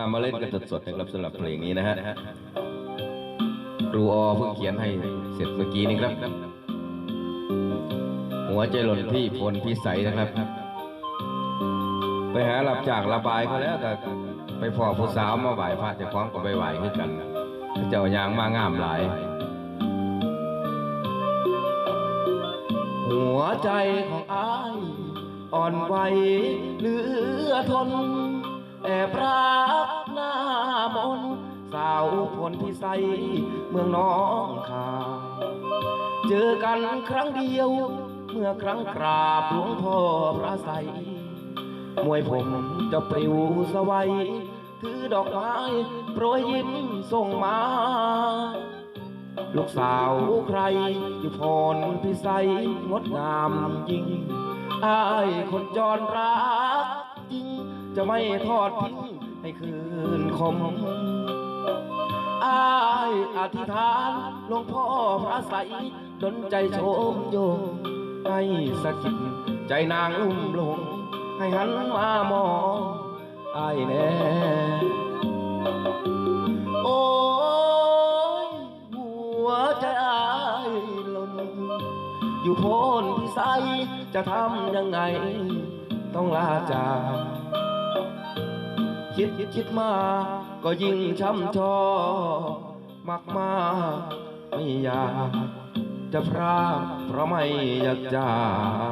อะมาเล่นกันสดๆนะครับสำหรับเพลงนี้นะฮะครูออเพิ่งเขียนให้เสร็จเมื่อกี้นี้ครับ หัวใจหล่นที่พลพิสัยนะครับ ไปหาหลับจากระบายเขาแล้วก็ไปพอผู้สาวมาไหวพระเจะคล้าของก็ไปไหวขึ้นกัน เจ้ายางมางามหลาย หัวใจของอายอ่อนไหวเหลือทน แอบรักหน้ามนสาวพลพิสัยเมืองน้องคายเจอกันครั้งเดียว เมื่อครั้งกราบหลวงพ่อพระไสมวยผมจะปลิวสวัยถือดอกไม้โปรยยิ้มส่งมา ลูกสาวใครอยู่พรพิสัยงดงามยิ่งอายคนจรรัก จริงจะไม่ทอดทิ้งให้คืนคมอายอธิษฐานหลวงพ่อพระใสดนใจโชมโยมให้สะกิดใจนางอุ้มลง ให้หันมามองอายแน่โอ้ยหัวใจอายหล่นอยู่โพนพิสัยจะทำยังไง ต้องลาจากคิดคิดมาก็ยิ่งช้ำชอมากมาไม่อยากจะพรากเพราะไม่อยากจา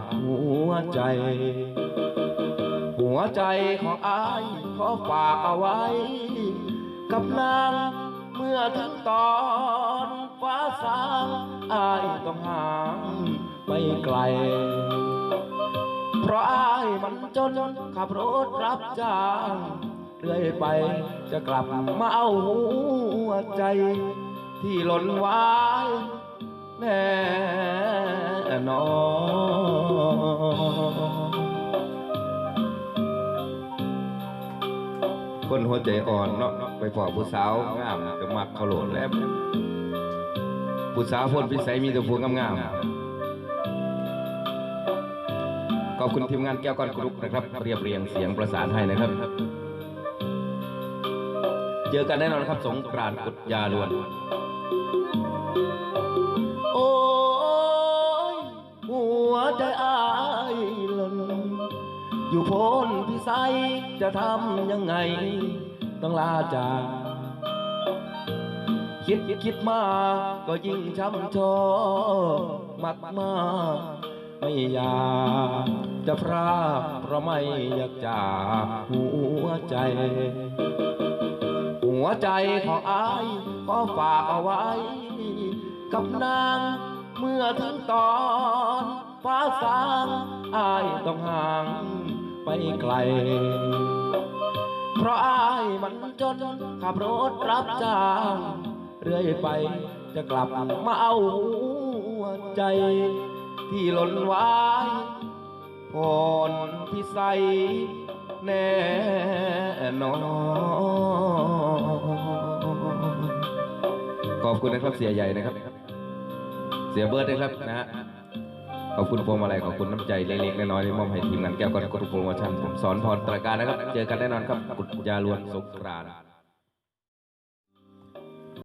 กหัวใจ หัวใจของอายขอฝากเอาไว้ กับนางเมื่อถึงตอนฟ้าสางอายต้องห่างไม่ไกล เพราะอาย มันจนขับรถรับจ้างเรื่อยไปจะกลับมาเอาหัวใจ ที่หล่นไว้แน่นอนคนหัวใจอ่อนเนาะไปพอผู้สาวงามก็มักเขาโหลดแล้วผู้สาวพ้นพิสัยมีแต่ผู้งามๆ ขอบคุณทีมงานแก้วก้อนกรุ๊ปนะครับ เรียบเรียงเสียงประสานให้นะครับ เจอกันแน่นอนครับสงกรานต์กุดยาลวน โอ้ยหัวใจอายหล่นอยู่พ้นพิสัยจะทำยังไง ต้องลาจากคิดคิดมาก็ยิ่งช้ำชอมากมาก ไม่อยากจะพรากเพราะไม่อยากจากหัวใจ หัวใจของอายขอฝากเอาไว้ กับนางเมื่อถึงตอนฟ้าสางอายต้องห่างไปไกล เพราะอายมันจนขับรถรับจ้างเรื่อยไปจะกลับมาเอาหัวใจ ที่หล่นไว้พรพิสัยแน่นอนขอบคุณนะครับเสียใหญ่นะครับ เสียเบิร์ดนะครับนะฮะขอบคุณพวงมาลัยขอบคุณน้ำใจเล็กๆน้อยๆที่มอบให้ทีมงานแก้วกอนกรุโปรโมชั่นผมสอนพรตราการนะครับ เจอกันแน่นอนครับกุฎยาลวนสงกราน